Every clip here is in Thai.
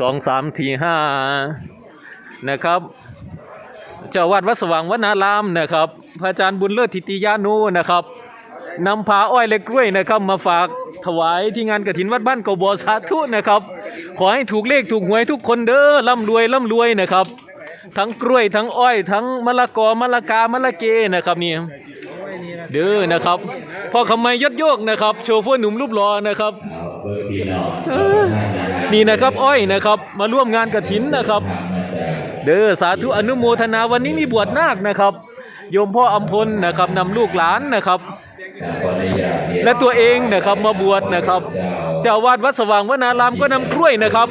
สองสามทีห้านะครับ เจ้าวัดวัดสว่างวนารามนะครับ พระอาจารย์บุญเลิศทิติยานุนะครับนำพาอ้อยและกล้วยนะครับ มาฝากถวายที่งานกฐินวัดบ้านกบสาธุนะครับ ขอให้ถูกเลขถูกหวยทุกคนเด้อร่ำรวยร่ำรวยนะครับ ทั้งกล้วยทั้งอ้อย ทั้งมะละกอมะละกามะละเกนะครับนี่ เด้อนะครับพ่อคำไมยศโยกนะครับ โชเฟอร์หนุ่มรูปหล่อนะครับ นี่นะครับอ้อยนะครับ มาร่วมงานกระถินนะครับ เด้อสาธุอนุโมทนาวันนี้มีบวชนาคนะครับโยมพ่ออัมพลนะครับนำลูกหลานนะครับ และตัวเองนะครับมาบวชนะครับเจ้าวาดวัดสว่างวนารามก็นำกล้วยนะครับ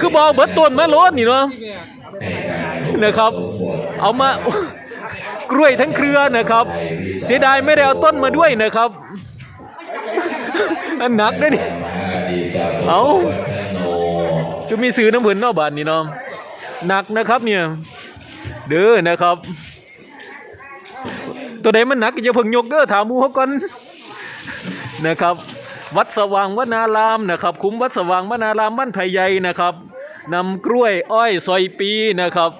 คือบอเบิดต้นมะโลดนี่เนาะให้กานะครับ เอามา กล้วยทั้งเครือนะครับ เสียดายไม่ได้เอาต้นมาด้วยนะครับอันหนักด้วยนี่เอาจะมีซื้อน้ำเหมือนนอกบ้านนี่เนาะหนักนะครับเนี่ยเด้อนะครับ ตัวใดมันหนักอย่าเพิ่งยกเด้อถามมูเขาก่อนนะครับ วัดสว่างวนารามนะครับ คุ้มวัดสว่างวนารามบ้านไผ่ใหญ่นะครับนำกล้วยอ้อยซอยปีนะครับ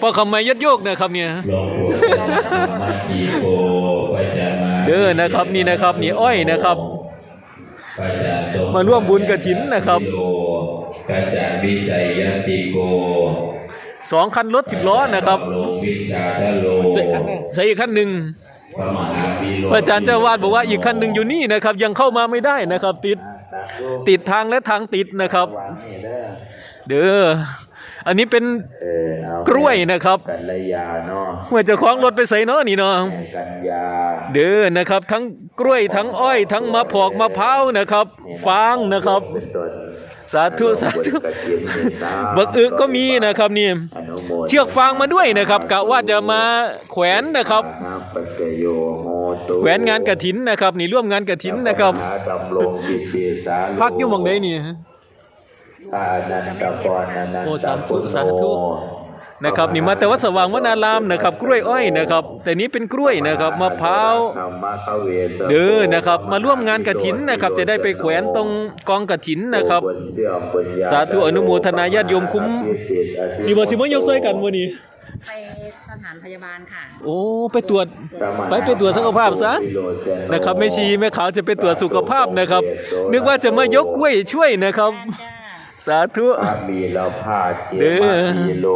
พ่อคำไม่ยัดโยกนะครับเนี่ยหลวงปู่มาจีโกก็จะมาเด้อนะครับนี่นะครับนี่อ้อยนะครับก็จะสมาร่วมบุญกฐินนะครับโยก็จะวิสัยยติโกสองคันรถสิบล้อนะครับโลวิชาทโลใส่ใส่อีกคันหนึ่งพระมหาวิโรพระอาจารย์เจ้าวาดบอกว่าอีกคันหนึ่งอยู่นี่นะครับ ยังเข้ามาไม่ได้นะครับ ติดติดทางและทางติดนะครับ เด้อ อันนี้เป็นเออเอากล้วยนะครับกันระยาเนาะเมื่อเจะคล้าของรถไปใส่เนาะนี่เนาะกันยาเด้อนะครับ ทั้งกล้วยทั้งอ้อย ทั้งมะพร้าวมะพร้าวนะครับฟางนะครับเป็นต้นสาธุสาธุกระเทียมเมตตาบักอึก็มีนะครับนี่อนุโมทเชือกฟางมาด้วยนะครับกะว่าจะมาแขวนนะครับนาปัจจโยโหตุแขวนงานกระถินนะครับ นี่ร่วมงานกระถินนะครับมหาดำรงบิเดสาโลพักอยู่หมองใดนี่ อานันตกรอนันโอ้ตสาธุปุณโญสาธุนะครับนี่มาแต่วัดสว่างวนารามนะครับ กล้วยอ้อยนะครับ แต่นี้เป็นกล้วยนะครับมะพร้าวธรรมะขเวสเด้อนะครับมาร่วมงานกระถินนะครับจะได้ไปแขวนตรงกองกระถินนะครับญเชื่อมปัญญสาธุอนุโมทนาญาติโยมคุ้มนี่บ่สิมายกซอยกันวันนี้ ไปสถานพยาบาลค่ะ โอ้ไปตรวจ ไปไปตรวจสุขภาพซะ นะครับแม่ชีแม่ขาวจะไปตรวจสุขภาพนะครับ นึกว่าจะมายกกล้วยช่วยนะครับ สาธุพระมีเราพาเจเด้อมามีโล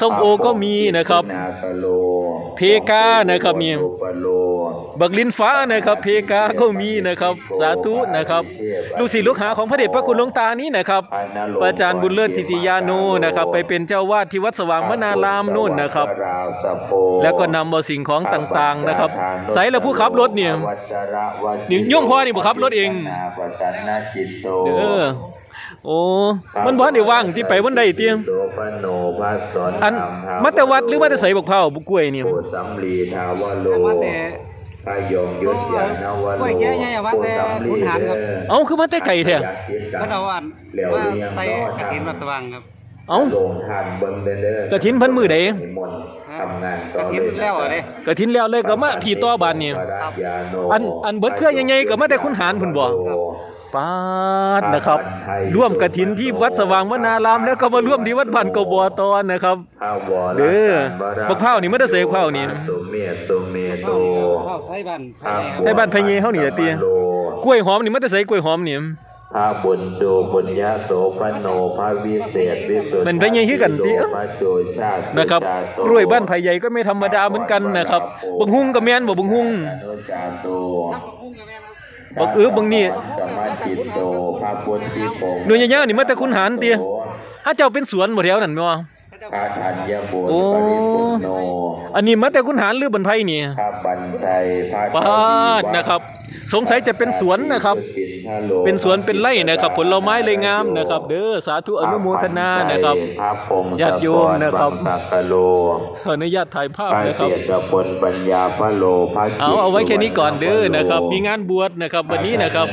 ส้มโอก็มีนะครับนากะโลเพกานะครับมีโอปโลบักลินฟ้านะครับ เพกาก็มีนะครับ สาธุนะครับลูกศิษย์ลูกหาของพระเดชพระคุณหลวงตานี้นะครับพระอาจารย์บุญเลิศทิติยาโนนะครับ ไปเป็นเจ้าวาดที่วัดสว่างมนารามนู่นนะครับราวสะโพแล้วก็นำเอาสิ่งของต่างๆนะครับใส่แล้วผู้ขับรถเนี่ยวัชระวจีนี่โยมพ่อนี่บ่ขับรถเองนาปสันนาจิตโตเด้อ โอ้มันบ่ได้ว่างที่ไปวันใดเตียงโตปโนภาสอนอันธรรธรรมาแต่วัดหรือมาแต่ใส่บักเผาบุกกล้วยนี่โพสัมลีทาวโลมาแต่พายงยุทธยานวโลโอ้ยแย่ๆว่าแต่โพสัมลีขุนหารครับเด้อเอ้าคือมาแต่ไก่แท้ก็เอาอันแล้วว่าเรียงไปรอดกระถินวัดสว่างครับเอ้าลงทานเบิ่งเด้อเด้อกฐินเพิ่นมื้อใดนิมนต์ทำงานต่อกระถินแล้วอะเด้กระถินแล้วเลยก็มาพี่ต่อบ้านนี่อันอันเบิดเครือใหญ่ๆก็มาแต่ขุนหารพุ่นบ่ ปาดนะครับ ร่วมกฐินที่วัดสว่างวนารามแล้วก็มาร่วมที่วัดบ้านกบตอนนะครับข้าวบ่เด้อบักเผานี่มันจะเสกเผานี่ตุเมตุเมโตเข้าไทยบ้านภายในครับไทยบ้านไผเยเฮานี่ล่ะติโลกล้วยหอมนี่มันจะใส่กล้วยหอมนี่พระบุญโดบุญญาโสพโนพระวิเศษวิสุทธิมันเป็นอย่างนี้กันติพระโจชาตินะครับกล้วยบ้านไผใหญ่ก็ไม่ธรรมดาเหมือนกันนะครับบังฮุงก็แม่นบ่บังฮุงอนุจาโต บักอึบังนี่สมาจิตโตพระพุทธิพงศ์หน่วยยาวๆนี่มาแต่คุณหารเตียถ้าเจ้าเป็นสวนบ่แถวนั่นแม่ว่าพระธัญบุญโอ้ปริปุณโนอันนี้มาแต่คุณหารหรือบันไพนี่พระบัญชัยพระปาดนะครับ สงสัยจะเป็นสวนนะครับ เป็นสวนเป็นไร่นะครับ ผลไม้เลยงามนะครับ เด้อสาธุอนุโมทนานะครับพระพงศญาติโยมนะครับบังสักโลขออนุญาตถ่ายภาพพระนะครับเสียรพลปัญญาพระโลพระเอาเอาไว้แค่นี้ก่อนเด้อนะครับ มีงานบวชนะครับ วันนี้นะครับ